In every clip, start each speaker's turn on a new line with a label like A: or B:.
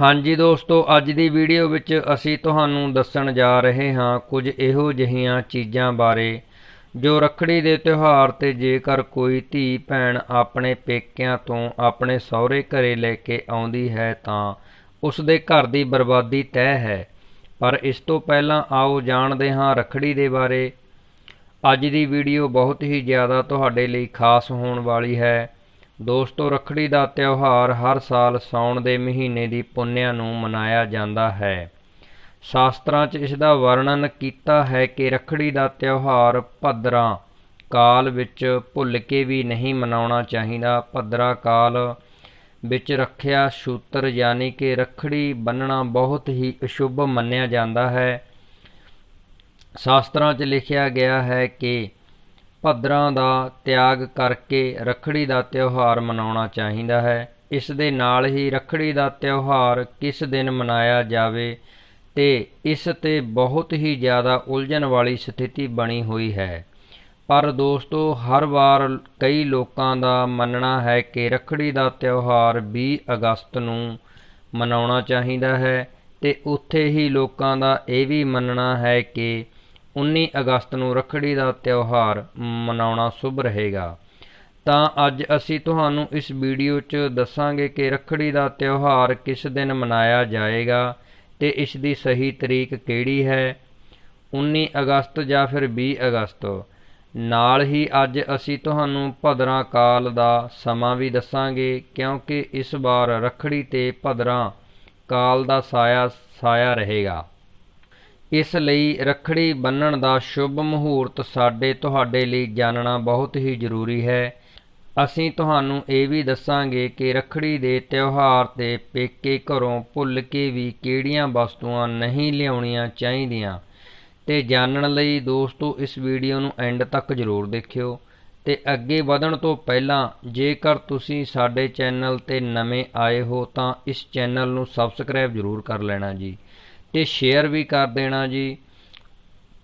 A: ਹਾਂਜੀ ਦੋਸਤੋ, ਅੱਜ ਦੀ ਵੀਡੀਓ ਵਿੱਚ ਅਸੀਂ ਤੁਹਾਨੂੰ ਦੱਸਣ ਜਾ ਰਹੇ ਹਾਂ ਕੁਝ ਇਹੋ ਜਿਹੀਆਂ ਚੀਜ਼ਾਂ ਬਾਰੇ ਜੋ ਰੱਖੜੀ ਦੇ ਤਿਉਹਾਰ ਤੇ ਜੇਕਰ ਕੋਈ ਧੀ ਭੈਣ ਆਪਣੇ ਪੇਕਿਆਂ ਤੋਂ ਆਪਣੇ ਸਹੁਰੇ ਘਰੇ ਲੈ ਕੇ ਆਉਂਦੀ ਹੈ ਤਾਂ ਉਸ ਦੇ ਘਰ ਦੀ ਬਰਬਾਦੀ ਤੈਅ ਹੈ। ਪਰ ਇਸ ਤੋਂ ਪਹਿਲਾਂ ਆਓ ਜਾਣਦੇ ਹਾਂ ਰੱਖੜੀ ਦੇ ਬਾਰੇ। ਅੱਜ ਦੀ ਵੀਡੀਓ ਬਹੁਤ ਹੀ ਜ਼ਿਆਦਾ ਤੁਹਾਡੇ ਲਈ ਖਾਸ ਹੋਣ ਵਾਲੀ ਹੈ। ਦੋਸਤੋ, ਰੱਖੜੀ ਦਾ ਤਿਉਹਾਰ ਹਰ ਸਾਲ ਸਾਉਣ ਦੇ ਮਹੀਨੇ ਦੀ ਪੁੰਨਿਆ ਨੂੰ ਮਨਾਇਆ ਜਾਂਦਾ ਹੈ। ਸ਼ਾਸਤਰਾਂ 'ਚ ਇਸ ਦਾ ਵਰਣਨ ਕੀਤਾ ਹੈ ਕਿ ਰੱਖੜੀ ਦਾ ਤਿਉਹਾਰ ਭੱਦਰਾਂ ਕਾਲ ਵਿੱਚ ਭੁੱਲ ਕੇ ਵੀ ਨਹੀਂ ਮਨਾਉਣਾ ਚਾਹੀਦਾ। ਭੱਦਰਾ ਕਾਲ ਵਿੱਚ ਰੱਖਿਆ ਸੂਤਰ ਯਾਨੀ ਕਿ ਰੱਖੜੀ ਬੰਨਣਾ ਬਹੁਤ ਹੀ ਅਸ਼ੁਭ ਮੰਨਿਆ ਜਾਂਦਾ ਹੈ। ਸ਼ਾਸਤਰਾਂ 'ਚ ਲਿਖਿਆ ਗਿਆ ਹੈ ਕਿ ਭੱਦਰਾਂ ਦਾ ਤਿਆਗ ਕਰਕੇ ਰੱਖੜੀ ਦਾ ਤਿਉਹਾਰ ਮਨਾਉਣਾ ਚਾਹੀਦਾ ਹੈ। ਇਸ ਦੇ ਨਾਲ ਹੀ ਰੱਖੜੀ ਦਾ ਤਿਉਹਾਰ ਕਿਸ ਦਿਨ ਮਨਾਇਆ ਜਾਵੇ ਤੇ ਇਸ ਤੇ ਬਹੁਤ ਹੀ ਜ਼ਿਆਦਾ ਉਲਝਣ ਵਾਲੀ ਸਥਿਤੀ ਬਣੀ ਹੋਈ ਹੈ। ਪਰ ਦੋਸਤੋ, ਹਰ ਵਾਰ ਕਈ ਲੋਕਾਂ ਦਾ ਮੰਨਣਾ ਹੈ ਕਿ ਰੱਖੜੀ ਦਾ ਤਿਉਹਾਰ 20 ਅਗਸਤ ਨੂੰ ਮਨਾਉਣਾ ਚਾਹੀਦਾ ਹੈ ਤੇ ਉੱਥੇ ਹੀ ਲੋਕਾਂ ਦਾ ਇਹ ਵੀ ਮੰਨਣਾ ਹੈ ਕਿ 19 ਅਗਸਤ ਨੂੰ ਰੱਖੜੀ ਦਾ ਤਿਉਹਾਰ ਮਨਾਉਣਾ ਸ਼ੁਭ ਰਹੇਗਾ। ਤਾਂ ਅੱਜ ਅਸੀਂ ਤੁਹਾਨੂੰ ਇਸ ਵੀਡੀਓ 'ਚ ਦੱਸਾਂਗੇ ਕਿ ਰੱਖੜੀ ਦਾ ਤਿਉਹਾਰ ਕਿਸ ਦਿਨ ਮਨਾਇਆ ਜਾਏਗਾ ਤੇ ਇਸ ਦੀ ਸਹੀ ਤਰੀਕ ਕਿਹੜੀ ਹੈ? 19 ਅਗਸਤ ਜਾਂ ਫਿਰ 20 ਅਗਸਤ। ਨਾਲ ਹੀ ਅੱਜ ਅਸੀਂ ਤੁਹਾਨੂੰ ਭਦਰਾਂ ਕਾਲ ਦਾ ਸਮਾਂ ਵੀ ਦੱਸਾਂਗੇ, ਕਿਉਂਕਿ ਇਸ ਵਾਰ ਰੱਖੜੀ ਤੇ ਭਦਰਾਂ ਕਾਲ ਦਾ ਸਾਇਆ ਸਾਇਆ ਰਹੇਗਾ। ਇਸ ਲਈ ਰੱਖੜੀ ਬੰਨਣ ਦਾ ਸ਼ੁਭ ਮੁਹੂਰਤ ਸਾਡੇ ਤੁਹਾਡੇ ਲਈ ਜਾਣਨਾ ਬਹੁਤ ਹੀ ਜ਼ਰੂਰੀ ਹੈ। ਅਸੀਂ ਤੁਹਾਨੂੰ ਇਹ ਵੀ ਦੱਸਾਂਗੇ ਕਿ ਰੱਖੜੀ ਦੇ ਤਿਉਹਾਰ ਤੇ ਪੇਕੇ ਘਰੋਂ ਭੁੱਲ ਕੇ ਵੀ ਕਿਹੜੀਆਂ ਵਸਤੂਆਂ ਨਹੀਂ ਲਿਆਉਣੀਆਂ ਚਾਹੀਦੀਆਂ। ਤੇ ਜਾਣਨ ਲਈ ਦੋਸਤੋ, ਇਸ ਵੀਡੀਓ ਨੂੰ ਐਂਡ ਤੱਕ ਜ਼ਰੂਰ ਦੇਖਿਓ। ਤੇ ਅੱਗੇ ਵਧਣ ਤੋਂ ਪਹਿਲਾਂ, ਜੇਕਰ ਤੁਸੀਂ ਸਾਡੇ ਚੈਨਲ ਤੇ ਨਵੇਂ ਆਏ ਹੋ ਤਾਂ ਇਸ ਚੈਨਲ ਨੂੰ ਸਬਸਕ੍ਰਾਈਬ ਜ਼ਰੂਰ ਕਰ ਲੈਣਾ ਜੀ। ਇਹ ਸ਼ੇਅਰ ਵੀ ਕਰ ਦੇਣਾ ਜੀ।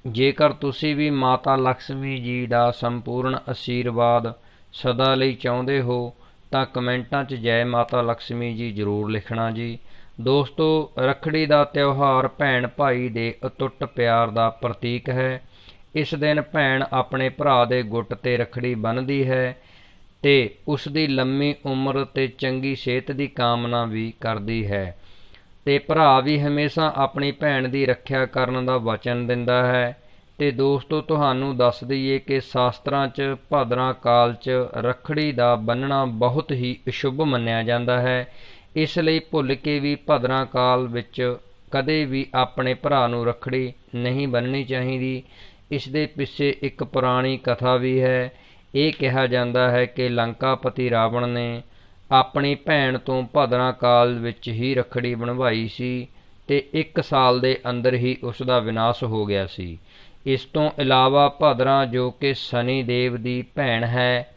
A: ਜੇਕਰ ਤੁਸੀਂ ਵੀ ਮਾਤਾ ਲక్ష్ਮੀ ਜੀ ਦਾ ਸੰਪੂਰਨ ਅਸ਼ੀਰਵਾਦ ਸਦਾ ਲਈ ਚਾਹੁੰਦੇ ਹੋ, ਤਾਂ ਕਮੈਂਟਾਂ 'ਚ ਜੈ ਮਾਤਾ ਲక్ష్ਮੀ ਜੀ ਜ਼ਰੂਰ ਲਿਖਣਾ ਜੀ। ਦੋਸਤੋ, ਰੱਖੜੀ ਦਾ ਤਿਉਹਾਰ ਭੈਣ ਭਾਈ ਦੇ ਅਟੁੱਟ ਪਿਆਰ ਦਾ ਪ੍ਰਤੀਕ ਹੈ। ਇਸ ਦਿਨ ਭੈਣ ਆਪਣੇ ਭਰਾ ਦੇ ਗੁੱਟ ਤੇ ਰੱਖੜੀ ਬੰਨ੍ਹਦੀ ਹੈ ਤੇ ਉਸ ਦੀ ਲੰਮੀ ਉਮਰ ਤੇ ਚੰਗੀ ਸਿਹਤ ਦੀ ਕਾਮਨਾ ਵੀ ਕਰਦੀ ਹੈ। ਤੇ ਭਰਾ ਵੀ ਹਮੇਸ਼ਾ ਆਪਣੀ ਭੈਣ ਦੀ ਰੱਖਿਆ ਕਰਨ ਦਾ ਵਚਨ ਦਿੰਦਾ ਹੈ। ਤੇ ਦੋਸਤੋ, ਤੁਹਾਨੂੰ ਦੱਸ ਦਈਏ ਕਿ ਸ਼ਾਸਤਰਾਂ 'ਚ, ਭਾਦਰਾਂ ਕਾਲ 'ਚ ਰੱਖੜੀ ਦਾ ਬੰਨਣਾ ਬਹੁਤ ਹੀ ਅਸ਼ੁਭ ਮੰਨਿਆ ਜਾਂਦਾ ਹੈ। ਇਸ ਲਈ ਭੁੱਲ ਕੇ ਵੀ ਭਾਦਰਾਂ ਕਾਲ ਵਿੱਚ ਕਦੇ ਵੀ ਆਪਣੇ ਭਰਾ ਨੂੰ ਰੱਖੜੀ ਨਹੀਂ ਬੰਨਣੀ ਚਾਹੀਦੀ। ਇਸ ਦੇ ਪਿੱਛੇ ਇੱਕ ਪੁਰਾਣੀ ਕਥਾ ਵੀ ਹੈ। ਇਹ ਕਿਹਾ ਜਾਂਦਾ ਹੈ ਕਿ ਲੰਕਾਪਤੀ ਰਾਵਣ ਨੇ ਆਪਣੀ ਭੈਣ ਤੋਂ ਭਾਦਰਾਂ ਕਾਲ ਵਿੱਚ ਹੀ ਰੱਖੜੀ ਬਣਵਾਈ ਸੀ ਤੇ 1 ਸਾਲ ਦੇ ਅੰਦਰ ਹੀ ਉਸ ਦਾ ਵਿਨਾਸ਼ ਹੋ ਗਿਆ ਸੀ। ਇਸ ਤੋਂ ਇਲਾਵਾ ਭਾਦਰਾਂ ਜੋ ਕਿ ਸਨੀ ਦੇਵ ਦੀ ਭੈਣ ਹੈ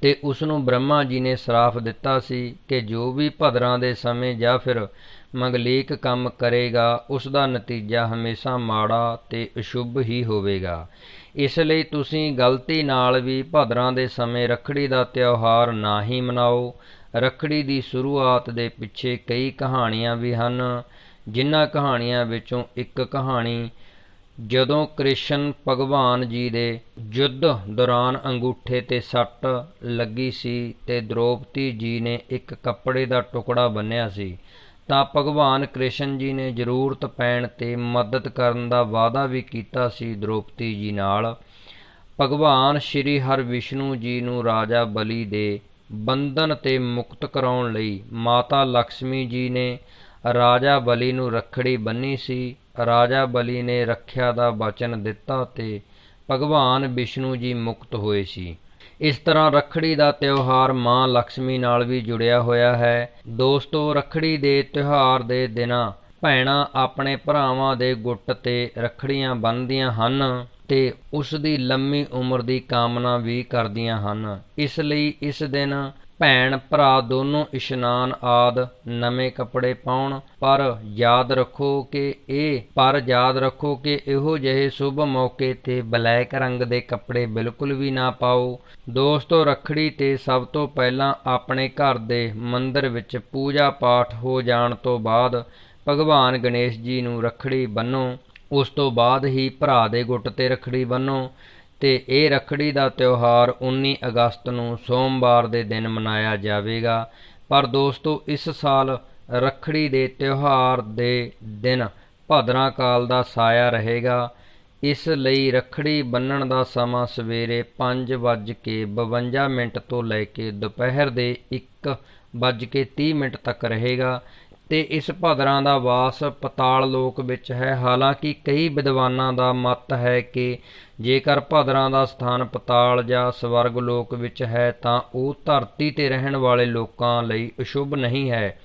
A: ਤੇ ਉਸ ਨੂੰ ਬ੍ਰਹਮਾ ਜੀ ਨੇ ਸਰਾਫ ਦਿੱਤਾ ਸੀ ਕਿ ਜੋ ਵੀ ਭਾਦਰਾਂ ਦੇ ਸਮੇਂ ਜਾਂ ਫਿਰ ਮੰਗਲੀਕ ਕੰਮ ਕਰੇਗਾ ਉਸ ਦਾ ਨਤੀਜਾ ਹਮੇਸ਼ਾ ਮਾੜਾ ਤੇ ਅਸ਼ੁਭ ਹੀ ਹੋਵੇਗਾ। ਇਸ ਲਈ ਤੁਸੀਂ ਗਲਤੀ ਨਾਲ ਵੀ ਭਾਦਰਾਂ ਦੇ ਸਮੇਂ ਰੱਖੜੀ ਦਾ ਤਿਉਹਾਰ ਨਾ ਹੀ ਮਨਾਓ। ਰੱਖੜੀ ਦੀ ਸ਼ੁਰੂਆਤ ਦੇ ਪਿੱਛੇ ਕਈ ਕਹਾਣੀਆਂ ਵੀ ਹਨ, ਜਿਨ੍ਹਾਂ ਕਹਾਣੀਆਂ ਵਿੱਚੋਂ ਇੱਕ ਕਹਾਣੀ, ਜਦੋਂ ਕ੍ਰਿਸ਼ਨ ਭਗਵਾਨ ਜੀ ਦੇ ਯੁੱਧ ਦੌਰਾਨ ਅੰਗੂਠੇ ਤੇ ਸੱਟ ਲੱਗੀ ਸੀ ਤੇ ਦ੍ਰੋਪਦੀ ਜੀ ਨੇ ਇੱਕ ਕੱਪੜੇ ਦਾ ਟੁਕੜਾ ਬੰਨਿਆ ਸੀ। ਤਾਂ ਭਗਵਾਨ ਕ੍ਰਿਸ਼ਨ ਜੀ ਨੇ ਜ਼ਰੂਰਤ ਪੈਣ ਤੇ ਮਦਦ ਕਰਨ ਦਾ ਵਾਅਦਾ ਵੀ ਕੀਤਾ ਸੀ ਦ੍ਰੋਪਦੀ ਜੀ ਨਾਲ। ਭਗਵਾਨ ਸ਼੍ਰੀ ਹਰਿ ਵਿਸ਼ਨੂੰ ਜੀ ਨੂੰ ਰਾਜਾ ਬਲੀ ਦੇ ਬੰਧਨ ਤੇ ਮੁਕਤ ਕਰਾਉਣ ਲਈ ਮਾਤਾ ਲక్ష్ਮੀ ਜੀ ਨੇ ਰਾਜਾ ਬਲੀ ਨੂੰ ਰੱਖੜੀ ਬੰਨੀ ਸੀ। ਰਾਜਾ ਬਲੀ ਨੇ ਰੱਖਿਆ ਦਾ ਵਚਨ ਦਿੱਤਾ ਤੇ ਭਗਵਾਨ ਵਿਸ਼ਨੂੰ ਜੀ ਮੁਕਤ ਹੋਏ ਸੀ। ਇਸ ਤਰ੍ਹਾਂ ਰੱਖੜੀ ਦਾ ਤਿਉਹਾਰ ਮਾਂ ਲక్ష్ਮੀ ਨਾਲ ਵੀ ਜੁੜਿਆ ਹੋਇਆ ਹੈ। ਦੋਸਤੋ, ਰੱਖੜੀ ਦੇ ਤਿਉਹਾਰ ਦੇ ਦਿਨਾਂ ਭੈਣਾਂ ਆਪਣੇ ਭਰਾਵਾਂ ਦੇ ਗੁੱਟ ਤੇ ਰੱਖੜੀਆਂ ਬੰਨ੍ਹਦੀਆਂ ਹਨ ਤੇ ਉਸ ਦੀ ਲੰਮੀ ਉਮਰ ਦੀ ਕਾਮਨਾ ਵੀ ਕਰਦੀਆਂ ਹਨ। ਇਸ ਲਈ ਇਸ ਦਿਨ ਭੈਣ, ਭਰਾ ਦੋਨੋਂ ਇਸ਼ਨਾਨ ਆਦ ਨਵੇਂ ਕੱਪੜੇ ਪਾਉਣ। ਪਰ ਯਾਦ ਰੱਖੋ ਕਿ ਇਹ, ਪਰ ਯਾਦ ਰੱਖੋ ਕਿ ਇਹੋ ਜਿਹੇ ਸ਼ੁਭ ਮੌਕੇ ਤੇ ਬਲੈਕ ਰੰਗ ਦੇ ਕੱਪੜੇ ਬਿਲਕੁਲ ਵੀ ਨਾ ਪਾਓ। ਦੋਸਤੋ, ਰੱਖੜੀ ਤੇ ਸਭ ਤੋਂ ਪਹਿਲਾਂ ਆਪਣੇ ਘਰ ਦੇ ਮੰਦਿਰ ਵਿੱਚ ਪੂਜਾ ਪਾਠ ਹੋ ਜਾਣ ਤੋਂ ਬਾਅਦ ਭਗਵਾਨ ਗਣੇਸ਼ ਜੀ ਨੂੰ ਰੱਖੜੀ ਬੰਨੋ। ਉਸ ਤੋਂ ਬਾਅਦ ਹੀ ਭਰਾ ਦੇ ਗੁੱਟ ਤੇ ਰੱਖੜੀ ਬੰਨੋ। ਤੇ ਇਹ ਰੱਖੜੀ ਦਾ ਤਿਉਹਾਰ 19 ਅਗਸਤ ਨੂੰ ਸੋਮਵਾਰ ਦੇ ਦਿਨ ਮਨਾਇਆ ਜਾਵੇਗਾ। ਪਰ ਦੋਸਤੋ, ਇਸ ਸਾਲ ਰੱਖੜੀ ਦੇ ਤਿਉਹਾਰ ਦੇ ਦਿਨ ਭਦਰਾ ਕਾਲ ਦਾ ਸਾਇਆ ਰਹੇਗਾ। ਇਸ ਲਈ ਰੱਖੜੀ ਬੰਨਣ ਦਾ ਸਮਾਂ ਸਵੇਰੇ 5:52 ਮਿੰਟ ਤੋਂ ਲੈ ਕੇ ਦੁਪਹਿਰ ਦੇ 1:30 ਮਿੰਟ ਤੱਕ ਰਹੇਗਾ। ਤੇ ਇਸ ਭਦਰਾਂ ਦਾ ਵਾਸ ਪਤਾਲ ਲੋਕ ਵਿੱਚ ਹੈ। ਹਾਲਾਂਕਿ ਕਈ ਵਿਦਵਾਨਾਂ ਦਾ ਮਤ ਹੈ ਕਿ ਜੇਕਰ ਭਦਰਾਂ ਦਾ ਸਥਾਨ ਪਤਾਲ ਜਾਂ ਸਵਰਗ ਲੋਕ ਵਿੱਚ ਹੈ, ਤਾਂ ਉਹ ਧਰਤੀ ਤੇ ਰਹਿਣ ਵਾਲੇ ਲੋਕਾਂ ਲਈ ਅਸ਼ੁਭ ਨਹੀਂ ਹੈ।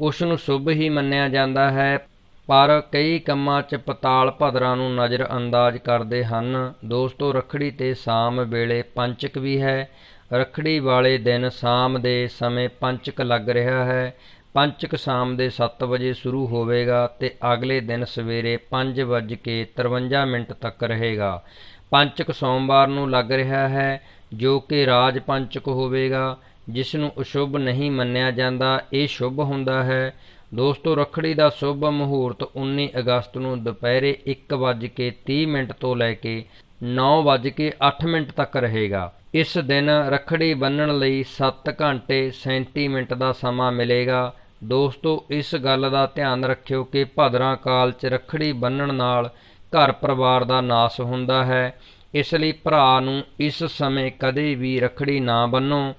A: ਉਸ ਨੂੰ ਸ਼ੁਭ ਹੀ ਮੰਨਿਆ ਜਾਂਦਾ ਹੈ, ਪਰ ਕਈ ਕੰਮਾਂ 'ਚ ਪਤਾਲ ਭਦਰਾਂ ਨੂੰ ਨਜ਼ਰ ਅੰਦਾਜ਼ ਕਰਦੇ ਹਨ। ਦੋਸਤੋ, ਰੱਖੜੀ ਤੇ ਸ਼ਾਮ ਵੇਲੇ ਪੰਚਕ ਵੀ ਹੈ। ਰੱਖੜੀ ਵਾਲੇ ਦਿਨ ਸ਼ਾਮ ਦੇ ਸਮੇਂ ਪੰਚਕ ਲੱਗ ਰਿਹਾ ਹੈ। ਪੰਚਕ ਸ਼ਾਮ ਦੇ 7 ਵਜੇ ਸ਼ੁਰੂ ਹੋਵੇਗਾ ਤੇ ਅਗਲੇ ਦਿਨ ਸਵੇਰੇ 5:53 ਮਿੰਟ ਤੱਕ ਰਹੇਗਾ। ਪੰਚਕ ਸੋਮਵਾਰ ਨੂੰ ਲੱਗ ਰਿਹਾ ਹੈ, ਜੋ ਕਿ ਰਾਜ ਪੰਚਕ ਹੋਵੇਗਾ ਜਿਸ ਨੂੰ ਅਸ਼ੁਭ ਨਹੀਂ ਮੰਨਿਆ ਜਾਂਦਾ। ਇਹ ਸ਼ੁਭ ਹੁੰਦਾ ਹੈ। ਦੋਸਤੋ, ਰੱਖੜੀ ਦਾ ਸ਼ੁਭ ਮੁਹੂਰਤ 19 ਅਗਸਤ ਨੂੰ ਦੁਪਹਿਰੇ 1:30 ਮਿੰਟ ਤੋਂ ਲੈ ਕੇ 9:08 ਮਿੰਟ ਤੱਕ ਰਹੇਗਾ। ਇਸ ਦਿਨ ਰੱਖੜੀ ਬੰਨਣ ਲਈ 7 ਘੰਟੇ 37 ਮਿੰਟ ਦਾ ਸਮਾਂ ਮਿਲੇਗਾ। ਦੋਸਤੋ, ਇਸ ਗੱਲ ਦਾ ਧਿਆਨ ਰੱਖਿਓ ਕਿ ਭਦਰਾ ਕਾਲ 'ਚ ਰੱਖੜੀ ਬੰਨਣ ਨਾਲ ਘਰ ਪਰਿਵਾਰ ਦਾ ਨਾਸ ਹੁੰਦਾ ਹੈ। ਇਸ ਲਈ ਭਰਾ ਨੂੰ ਇਸ ਸਮੇਂ ਕਦੇ ਵੀ ਰੱਖੜੀ ਨਾ ਬੰਨੋ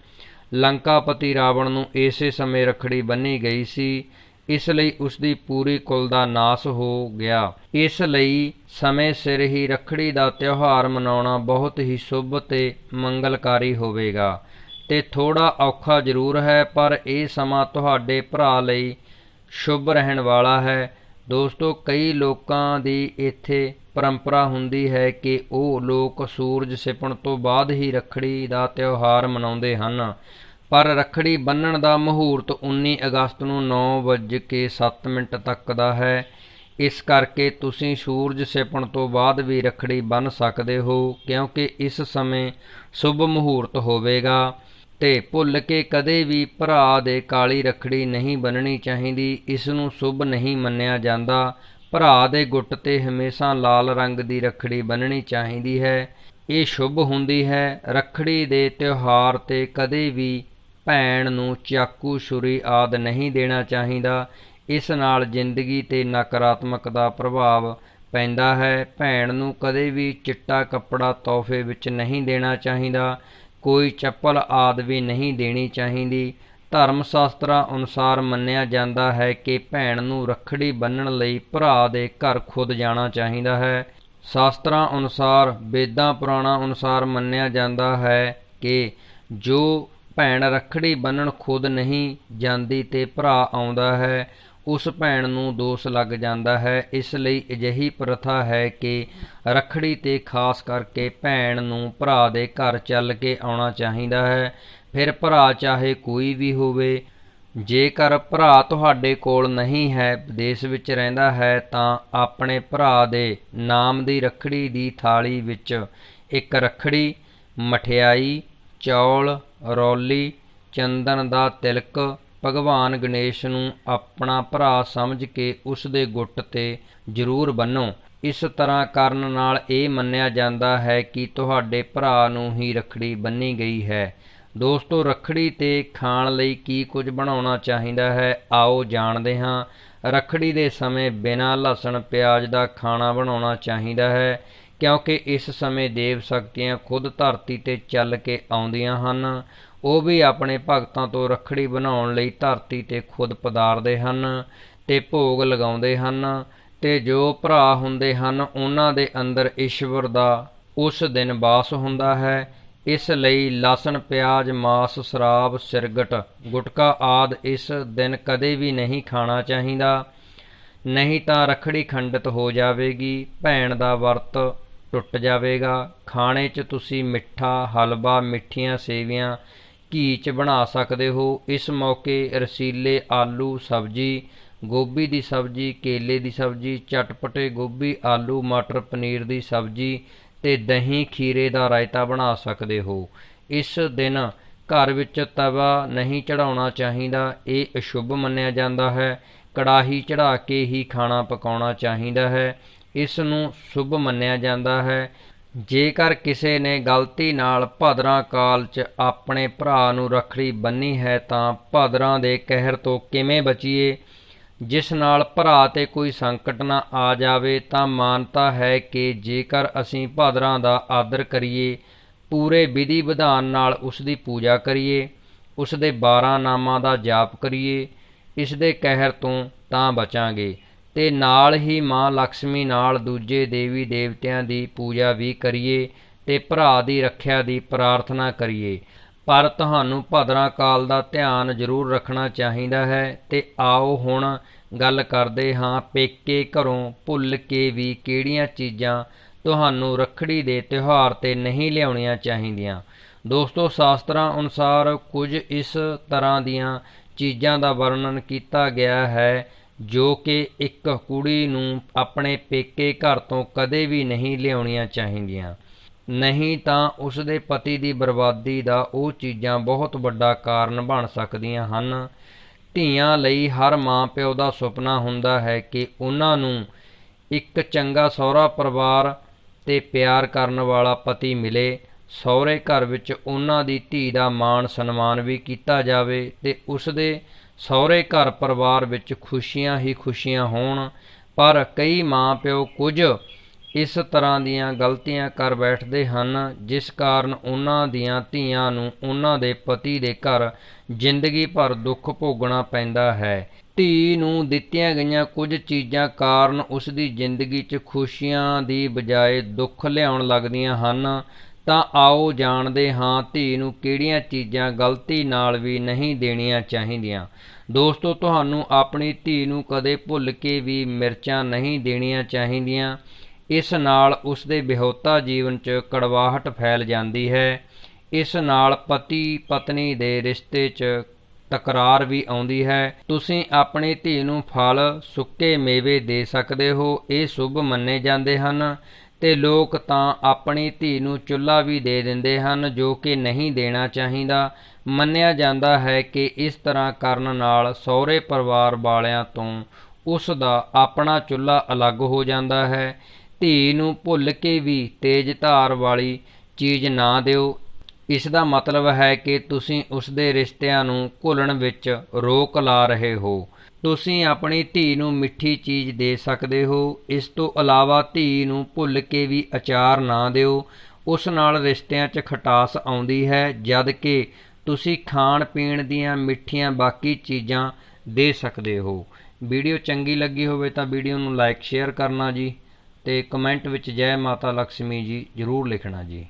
A: ਲੰਕਾਪਤੀ ਰਾਵਣ ਨੂੰ ਇਸੇ ਸਮੇਂ ਰੱਖੜੀ ਬੰਨੀ ਗਈ ਸੀ। ਇਸ ਲਈ ਉਸ ਦੀ ਪੂਰੀ ਕੁਲ ਦਾ ਨਾਸ ਹੋ ਗਿਆ। ਇਸ ਲਈ ਸਮੇਂ ਸਿਰ ਹੀ ਰੱਖੜੀ ਦਾ ਤਿਉਹਾਰ ਮਨਾਉਣਾ ਬਹੁਤ ਹੀ ਸ਼ੁਭ ਤੇ ਮੰਗਲਕਾਰੀ ਹੋਵੇਗਾ। ਤੇ ਥੋੜਾ ਔਖਾ ਜ਼ਰੂਰ ਹੈ, ਪਰ ਇਹ ਸਮਾਂ ਤੁਹਾਡੇ ਭਰਾ ਲਈ ਸ਼ੁਭ ਰਹਿਣ ਵਾਲਾ ਹੈ। ਦੋਸਤੋ, ਕਈ ਲੋਕਾਂ ਦੀ ਇੱਥੇ ਪਰੰਪਰਾ ਹੁੰਦੀ ਹੈ ਕਿ ਉਹ ਲੋਕ ਸੂਰਜ ਸਿਪਣ ਤੋਂ ਬਾਅਦ ਹੀ ਰੱਖੜੀ ਦਾ ਤਿਉਹਾਰ ਮਨਾਉਂਦੇ ਹਨ। ਪਰ ਰੱਖੜੀ ਬੰਨਣ ਦਾ ਮਹੂਰਤ 19 ਅਗਸਤ ਨੂੰ 9:07 ਮਿੰਟ ਤੱਕ ਦਾ ਹੈ। ਇਸ ਕਰਕੇ ਤੁਸੀਂ ਸੂਰਜ ਸਿਪਣ ਤੋਂ ਬਾਅਦ ਵੀ ਰੱਖੜੀ ਬੰਨ ਸਕਦੇ ਹੋ, ਕਿਉਂਕਿ ਇਸ ਸਮੇਂ ਸ਼ੁਭ ਮਹੂਰਤ ਹੋਵੇਗਾ। ਤੇ ਭੁੱਲ ਕੇ ਕਦੇ ਵੀ ਭਰਾ ਦੇ ਕਾਲੀ ਰੱਖੜੀ ਨਹੀਂ ਬੰਨਣੀ ਚਾਹੀਦੀ, ਇਸ ਨੂੰ ਸ਼ੁਭ ਨਹੀਂ ਮੰਨਿਆ ਜਾਂਦਾ। ਭਰਾ ਦੇ ਗੁੱਟ ਤੇ ਹਮੇਸ਼ਾ ਲਾਲ ਰੰਗ ਦੀ ਰੱਖੜੀ ਬੰਨਣੀ ਚਾਹੀਦੀ ਹੈ। ਇਹ ਸ਼ੁਭ ਹੁੰਦੀ ਹੈ। ਰੱਖੜੀ ਦੇ ਤਿਉਹਾਰ ਤੇ ਕਦੇ ਵੀ ਭੈਣ ਨੂੰ ਚਾਕੂ, ਛੁਰੀ ਆਦ ਨਹੀਂ ਦੇਣਾ ਚਾਹੀਦਾ। ਇਸ ਨਾਲ ਜ਼ਿੰਦਗੀ ਤੇ ਨਕਾਰਾਤਮਕ ਦਾ ਪ੍ਰਭਾਵ ਪੈਂਦਾ ਹੈ। ਭੈਣ ਨੂੰ ਕਦੇ ਵੀ ਚਿੱਟਾ ਕੱਪੜਾ ਤੋਹਫੇ ਵਿੱਚ ਨਹੀਂ ਦੇਣਾ ਚਾਹੀਦਾ। ਕੋਈ ਚੱਪਲ ਆਦ ਵੀ ਨਹੀਂ ਦੇਣੀ ਚਾਹੀਦੀ। ਧਰਮ ਸ਼ਾਸਤਰਾਂ ਅਨੁਸਾਰ ਮੰਨਿਆ ਜਾਂਦਾ ਹੈ ਕਿ ਭੈਣ ਨੂੰ ਰੱਖੜੀ ਬੰਨਣ ਲਈ ਭਰਾ ਦੇ ਘਰ ਖੁਦ ਜਾਣਾ ਚਾਹੀਦਾ ਹੈ। ਸ਼ਾਸਤਰਾਂ ਅਨੁਸਾਰ, ਵੇਦਾਂ ਪੁਰਾਣਾਂ ਅਨੁਸਾਰ ਮੰਨਿਆ ਜਾਂਦਾ ਹੈ ਕਿ ਜੋ ਭੈਣ ਰੱਖੜੀ ਬੰਨਣ ਖੁਦ ਨਹੀਂ ਜਾਂਦੀ ਤੇ ਭਰਾ ਆਉਂਦਾ ਹੈ, ਉਸ ਭੈਣ ਨੂੰ ਦੋਸ਼ ਲੱਗ ਜਾਂਦਾ ਹੈ। ਇਸ ਲਈ ਅਜਿਹੀ ਪ੍ਰਥਾ ਹੈ ਕਿ ਰੱਖੜੀ ਤੇ ਖਾਸ ਕਰਕੇ ਭੈਣ ਨੂੰ ਭਰਾ ਦੇ ਘਰ ਚੱਲ ਕੇ ਆਉਣਾ ਚਾਹੀਦਾ ਹੈ। ਫਿਰ ਭਰਾ ਚਾਹੇ ਕੋਈ ਵੀ ਹੋਵੇ, ਜੇਕਰ ਭਰਾ ਤੁਹਾਡੇ ਕੋਲ ਨਹੀਂ ਹੈ, ਵਿਦੇਸ਼ ਵਿੱਚ ਰਹਿੰਦਾ ਹੈ, ਤਾਂ ਆਪਣੇ ਭਰਾ ਦੇ ਨਾਮ ਦੀ ਰੱਖੜੀ ਦੀ ਥਾਲੀ ਵਿੱਚ ਇੱਕ ਰੱਖੜੀ, ਮਠਿਆਈ ਚੌਲ, ਰੌਲੀ, ਚੰਦਨ ਦਾ ਤਿਲਕ, ਭਗਵਾਨ ਗਣੇਸ਼ ਨੂੰ ਆਪਣਾ ਭਰਾ ਸਮਝ ਕੇ ਉਸ ਦੇ ਗੁੱਟ ਤੇ ਜ਼ਰੂਰ ਬੰਨੋ। ਇਸ ਤਰ੍ਹਾਂ ਕਰਨ ਨਾਲ ਇਹ ਮੰਨਿਆ ਜਾਂਦਾ ਹੈ ਕਿ ਤੁਹਾਡੇ ਭਰਾ ਨੂੰ ਹੀ ਰੱਖੜੀ ਬੰਨੀ ਗਈ ਹੈ। ਦੋਸਤੋ, ਰੱਖੜੀ ਤੇ ਖਾਣ ਲਈ ਕੀ ਕੁਝ ਬਣਾਉਣਾ ਚਾਹੀਦਾ ਹੈ, ਆਓ ਜਾਣਦੇ ਹਾਂ। ਰੱਖੜੀ ਦੇ ਸਮੇਂ ਬਿਨਾਂ ਲਸਣ, ਪਿਆਜ਼ ਦਾ ਖਾਣਾ ਬਣਾਉਣਾ ਚਾਹੀਦਾ ਹੈ। ਕਿਉਂਕਿ ਇਸ ਸਮੇਂ ਦੇਵ ਸ਼ਕਤੀਆਂ ਖੁਦ ਧਰਤੀ ਤੇ ਚੱਲ ਕੇ ਆਉਂਦੀਆਂ ਹਨ। ਉਹ ਵੀ ਆਪਣੇ ਭਗਤਾਂ ਤੋਂ ਰੱਖੜੀ ਬਣਾਉਣ ਲਈ ਧਰਤੀ ਤੇ ਖੁਦ ਪਦਾਰਦੇ ਹਨ ਤੇ ਭੋਗ ਲਗਾਉਂਦੇ ਹਨ ਤੇ ਜੋ ਭਰਾ ਹੁੰਦੇ ਹਨ, ਉਹਨਾਂ ਦੇ ਅੰਦਰ ਈਸ਼ਵਰ ਦਾ ਉਸ ਦਿਨ ਵਾਸ ਹੁੰਦਾ ਹੈ। ਇਸ ਲਈ ਲਸਣ, ਪਿਆਜ਼, ਮਾਸ, ਸ਼ਰਾਬ, ਸਿਰਗਟ, ਗੁਟਕਾ ਆਦ ਇਸ ਦਿਨ ਕਦੇ ਵੀ ਨਹੀਂ ਖਾਣਾ ਚਾਹੀਦਾ। ਨਹੀਂ ਤਾਂ ਰਖੜੀ ਖੰਡਿਤ ਹੋ ਜਾਵੇਗੀ। ਭੈਣ ਦਾ ਵਰਤ ਟੁੱਟ ਜਾਵੇਗਾ। ਖਾਣੇ 'ਚ ਤੁਸੀਂ ਮਿੱਠਾ, ਹਲਵਾ, ਮਿੱਠੀਆਂ ਸੇਵੀਆਂ, ਘੀ ਚ ਬਣਾ ਸਕਦੇ ਹੋ। ਇਸ ਮੌਕੇ ਰਸੀਲੇ ਆਲੂ, ਸਬਜ਼ੀ, ਗੋਭੀ ਦੀ ਸਬਜ਼ੀ, ਕੇਲੇ ਦੀ ਸਬਜ਼ੀ, ਚਟਪਟੇ, ਗੋਭੀ, ਆਲੂ, ਮਟਰ, ਪਨੀਰ ਦੀ ਸਬਜ਼ੀ ਤੇ ਦਹੀਂ, ਖੀਰੇ ਦਾ ਰਾਇਤਾ ਬਣਾ ਸਕਦੇ ਹੋ। ਇਸ ਦਿਨ ਘਰ ਵਿੱਚ ਤਵਾ ਨਹੀਂ ਚੜਾਉਣਾ ਚਾਹੀਦਾ। ਇਹ ਅਸ਼ੁਭ ਮੰਨਿਆ ਜਾਂਦਾ ਹੈ। ਕੜਾਹੀ ਚੜਾ ਕੇ ਹੀ ਖਾਣਾ ਪਕਾਉਣਾ ਚਾਹੀਦਾ ਹੈ। ਇਸ ਨੂੰ ਸ਼ੁਭ ਮੰਨਿਆ ਜਾਂਦਾ ਹੈ। ਜੇਕਰ ਕਿਸੇ ਨੇ ਗਲਤੀ ਨਾਲ ਭਦਰਾਂ ਕਾਲ 'ਚ ਆਪਣੇ ਭਰਾ ਨੂੰ ਰੱਖੜੀ ਬੰਨੀ ਹੈ, ਤਾਂ ਭਦਰਾਂ ਦੇ ਕਹਿਰ ਤੋਂ ਕਿਵੇਂ ਬਚੀਏ? ਜਿਸ ਨਾਲ ਭਰਾ ਤੇ ਕੋਈ ਸੰਕਟ ਨਾ ਆ ਜਾਵੇ, ਤਾਂ ਮਾਨਤਾ ਹੈ ਕਿ ਜੇਕਰ ਅਸੀਂ ਭਦਰਾਂ ਦਾ ਆਦਰ ਕਰੀਏ, ਪੂਰੇ ਵਿਧੀ ਵਿਧਾਨ ਨਾਲ ਉਸ ਦੀ ਪੂਜਾ ਕਰੀਏ ਉਸ ਦੇ 12 ਨਾਮਾਂ ਦਾ ਜਾਪ ਕਰੀਏ ਇਸ ਦੇ ਕਹਿਰ ਤੋਂ ਤਾਂ ਬਚਾਂਗੇ। ਤੇ ਨਾਲ ਹੀ ਮਾਂ ਲక్ష్ਮੀ ਨਾਲ ਦੂਜੇ ਦੇਵੀ ਦੇਵਤਿਆਂ ਦੀ ਪੂਜਾ ਵੀ ਕਰੀਏ ਤੇ ਭਰਾ ਦੀ ਰੱਖਿਆ ਦੀ ਪ੍ਰਾਰਥਨਾ ਕਰੀਏ। ਪਰ ਤੁਹਾਨੂੰ ਭਦਰਾਂ ਕਾਲ ਦਾ ਧਿਆਨ ਜ਼ਰੂਰ ਰੱਖਣਾ ਚਾਹੀਦਾ ਹੈ ਤੇ ਆਓ ਹੁਣ ਗੱਲ ਕਰਦੇ ਹਾਂ ਪੇਕੇ ਘਰੋਂ ਭੁੱਲ ਕੇ ਵੀ ਕਿਹੜੀਆਂ ਚੀਜ਼ਾਂ ਤੁਹਾਨੂੰ ਰੱਖੜੀ ਦੇ ਤਿਉਹਾਰ ਤੇ ਨਹੀਂ ਲਿਆਉਣੀਆਂ ਚਾਹੀਦੀਆਂ। ਦੋਸਤੋ, ਸ਼ਾਸਤਰਾਂ ਅਨੁਸਾਰ ਕੁਝ ਇਸ ਤਰ੍ਹਾਂ ਦੀਆਂ ਚੀਜ਼ਾਂ ਦਾ ਵਰਣਨ ਕੀਤਾ ਗਿਆ ਹੈ ਜੋ ਕਿ ਇੱਕ ਕੁੜੀ ਨੂੰ ਆਪਣੇ ਪੇਕੇ ਘਰ ਤੋਂ ਕਦੇ ਵੀ ਨਹੀਂ ਲਿਆਉਣੀਆਂ ਚਾਹੀਦੀਆਂ। ਨਹੀਂ ਤਾਂ ਉਸ ਦੇ ਪਤੀ ਦੀ ਬਰਬਾਦੀ ਦਾ ਉਹ ਚੀਜ਼ਾਂ ਬਹੁਤ ਵੱਡਾ ਕਾਰਨ ਬਣ ਸਕਦੀਆਂ ਹਨ। ਧੀਆਂ ਲਈ ਹਰ ਮਾਂ ਪਿਓ ਦਾ ਸੁਪਨਾ ਹੁੰਦਾ ਹੈ ਕਿ ਉਹਨਾਂ ਨੂੰ ਇੱਕ ਚੰਗਾ ਸਹੁਰਾ ਪਰਿਵਾਰ ਤੇ ਪਿਆਰ ਕਰਨ ਵਾਲਾ ਪਤੀ ਮਿਲੇ। ਸਹੁਰੇ ਘਰ ਵਿੱਚ ਉਹਨਾਂ ਦੀ ਧੀ ਦਾ ਮਾਣ ਸਨਮਾਨ ਵੀ ਕੀਤਾ ਜਾਵੇ ਤੇ ਉਸ ਦੇ ਸਹੁਰੇ ਘਰ ਪਰਿਵਾਰ ਵਿੱਚ ਖੁਸ਼ੀਆਂ ਹੀ ਖੁਸ਼ੀਆਂ ਹੋਣ, ਪਰ ਕਈ ਮਾਂ ਪਿਓ ਕੁਝ ਇਸ ਤਰ੍ਹਾਂ ਦੀਆਂ ਗਲਤੀਆਂ ਕਰ ਬੈਠਦੇ ਹਨ, ਜਿਸ ਕਾਰਨ ਉਹਨਾਂ ਦੀਆਂ ਧੀਆਂ ਨੂੰ ਉਹਨਾਂ ਦੇ ਪਤੀ ਦੇ ਘਰ ਜ਼ਿੰਦਗੀ ਭਰ ਦੁੱਖ ਭੋਗਣਾ ਪੈਂਦਾ ਹੈ। ਧੀ ਨੂੰ ਦਿੱਤੀਆਂ ਗਈਆਂ ਕੁਝ ਚੀਜ਼ਾਂ ਕਾਰਨ ਉਸ ਦੀ ਜ਼ਿੰਦਗੀ 'ਚ ਖੁਸ਼ੀਆਂ ਦੀ ਬਜਾਏ ਦੁੱਖ ਲਿਆਉਣ ਲੱਗਦੀਆਂ ਹਨ। ਤਾਂ ਆਓ ਜਾਣਦੇ ਹਾਂ ਧੀ ਨੂੰ ਕਿਹੜੀਆਂ ਚੀਜ਼ਾਂ ਗਲਤੀ ਨਾਲ ਵੀ ਨਹੀਂ ਦੇਣੀਆਂ ਚਾਹੀਦੀਆਂ। ਦੋਸਤੋ, ਤੁਹਾਨੂੰ ਆਪਣੀ ਧੀ ਨੂੰ ਕਦੇ ਭੁੱਲ ਕੇ ਵੀ ਮਿਰਚਾਂ ਨਹੀਂ ਦੇਣੀਆਂ ਚਾਹੀਦੀਆਂ। ਇਸ ਨਾਲ ਉਸ ਦੇ ਵਿਹੋਤਾ ਜੀਵਨ 'ਚ ਕੜਵਾਹਟ ਫੈਲ ਜਾਂਦੀ ਹੈ। ਇਸ ਨਾਲ ਪਤੀ ਪਤਨੀ ਦੇ ਰਿਸ਼ਤੇ 'ਚ ਤਕਰਾਰ ਵੀ ਆਉਂਦੀ ਹੈ। ਤੁਸੀਂ ਆਪਣੀ ਧੀ ਨੂੰ ਫਲ ਸੁੱਕੇ ਮੇਵੇ ਦੇ ਸਕਦੇ ਹੋ, ਇਹ ਸ਼ੁਭ ਮੰਨੇ ਜਾਂਦੇ ਹਨ। ਤੇ ਲੋਕ ਤਾਂ ਆਪਣੀ ਧੀ ਨੂੰ ਚੁੱਲ੍ਹਾ ਵੀ ਦੇ ਦਿੰਦੇ ਹਨ, ਜੋ ਕਿ ਨਹੀਂ ਦੇਣਾ ਚਾਹੀਦਾ। ਮੰਨਿਆ ਜਾਂਦਾ ਹੈ ਕਿ ਇਸ ਤਰ੍ਹਾਂ ਕਰਨ ਨਾਲ ਸਹੁਰੇ ਪਰਿਵਾਰ ਵਾਲਿਆਂ ਤੋਂ ਉਸ ਦਾ ਆਪਣਾ ਚੁੱਲ੍ਹਾ ਅਲੱਗ ਹੋ ਜਾਂਦਾ ਹੈ। ਧੀ ਨੂੰ ਭੁੱਲ ਕੇ ਵੀ ਤੇਜ਼ ਧਾਰ ਵਾਲੀ ਚੀਜ਼ ਨਾ ਦਿਓ। ਇਸ ਦਾ ਮਤਲਬ ਹੈ ਕਿ ਤੁਸੀਂ ਉਸ ਦੇ ਰਿਸ਼ਤਿਆਂ ਨੂੰ ਘੁਲਣ ਵਿੱਚ ਰੋਕ ਲਾ ਰਹੇ ਹੋ। ਤੁਸੀਂ ਆਪਣੀ ਧੀ ਨੂੰ ਮਿੱਠੀ ਚੀਜ਼ ਦੇ ਸਕਦੇ ਹੋ, ਇਸ ਤੋਂ ਇਲਾਵਾ ਧੀ ਨੂੰ ਭੁੱਲ ਕੇ ਵੀ ਅਚਾਰ ਨਾ ਦਿਓ। ਉਸ ਨਾਲ ਰਿਸ਼ਤਿਆਂ 'ਚ ਖਟਾਸ ਆਉਂਦੀ ਹੈ, ਜਦ ਕਿ ਤੁਸੀਂ ਖਾਣ ਪੀਣ ਦੀਆਂ ਮਿੱਠੀਆਂ ਬਾਕੀ ਚੀਜ਼ਾਂ ਦੇ ਸਕਦੇ ਹੋ। ਵੀਡੀਓ ਚੰਗੀ ਲੱਗੀ ਹੋਵੇ ਤਾਂ ਵੀਡੀਓ ਨੂੰ ਲਾਈਕ, ਸ਼ੇਅਰ ਕਰਨਾ ਜੀ ਤੇ ਕਮੈਂਟ ਵਿੱਚ ਜੈ ਮਾਤਾ ਲక్ష్ਮੀ ਜੀ ਜ਼ਰੂਰ ਲਿਖਣਾ ਜੀ।